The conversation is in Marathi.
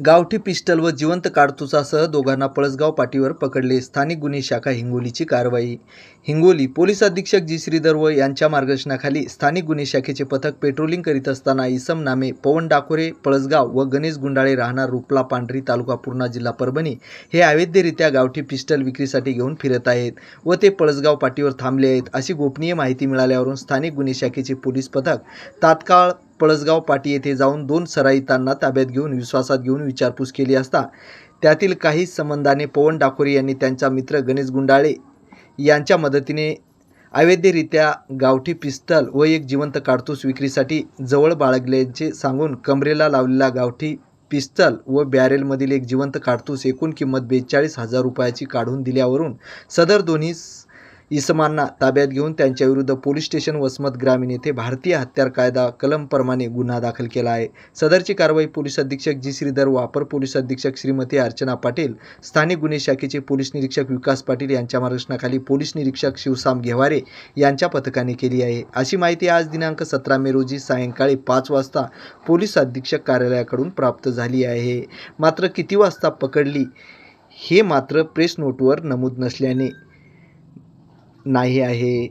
गावठी पिस्टल व जिवंत काडतुसासह दोघांना पळसगाव पाटीवर पकडले स्थानिक गुन्हे शाखा हिंगोलीची कारवाई. हिंगोली पोलीस अधीक्षक जी. श्रीधर व यांच्या मार्गदर्शनाखाली स्थानिक गुन्हे शाखेचे पथक पेट्रोलिंग करीत असताना इसम नामे पवन डाकोरे पळसगाव व गणेश गुंडाळे राहणार रुपला पांढरी तालुका पूर्णा जिल्हा परभणी हे अवैधरित्या गावठी पिस्टल विक्रीसाठी घेऊन फिरत आहेत व ते पळसगाव पाटीवर थांबले आहेत अशी गोपनीय माहिती मिळाल्यावरून स्थानिक गुन्हे शाखेचे पोलीस पथक तात्काळ पळसगाव पाटी येथे जाऊन दोन सराईतांना ताब्यात घेऊन विश्वासात घेऊन विचारपूस केली असता त्यातील काही संबंधाने पवन डाकोरे यांनी त्यांचा मित्र गणेश गुंडाळे यांच्या मदतीने अवैधरित्या गावठी पिस्तल व एक जिवंत काडतूस विक्रीसाठी जवळ बाळगल्याचे सांगून कमरेला लावलेला गावठी पिस्तल व बॅरेलमधील एक जिवंत काडतूस एकूण किंमत बेचाळीस हजार रुपयाची काढून दिल्यावरून सदर दोन्ही इसमांना ताब्यात घेऊन त्यांच्याविरुद्ध पोलीस स्टेशन वसमत ग्रामीण येथे भारतीय हत्यार कायदा कलमप्रमाणे गुन्हा दाखल केला आहे. सदरची कारवाई पोलीस अधीक्षक जी. श्रीधर वापर पोलीस अधीक्षक श्रीमती अर्चना पाटील स्थानिक गुन्हे शाखेचे पोलीस निरीक्षक विकास पाटील यांच्या मार्गदर्शनाखाली पोलीस निरीक्षक शिवसाम घेवारे यांच्या पथकाने केली आहे. अशी माहिती आज दिनांक सतरा मे रोजी सायंकाळी पाच वाजता पोलीस अधीक्षक कार्यालयाकडून प्राप्त झाली आहे. मात्र किती वाजता पकडली हे मात्र प्रेस नोटवर नमूद नसल्याने नाही आहे.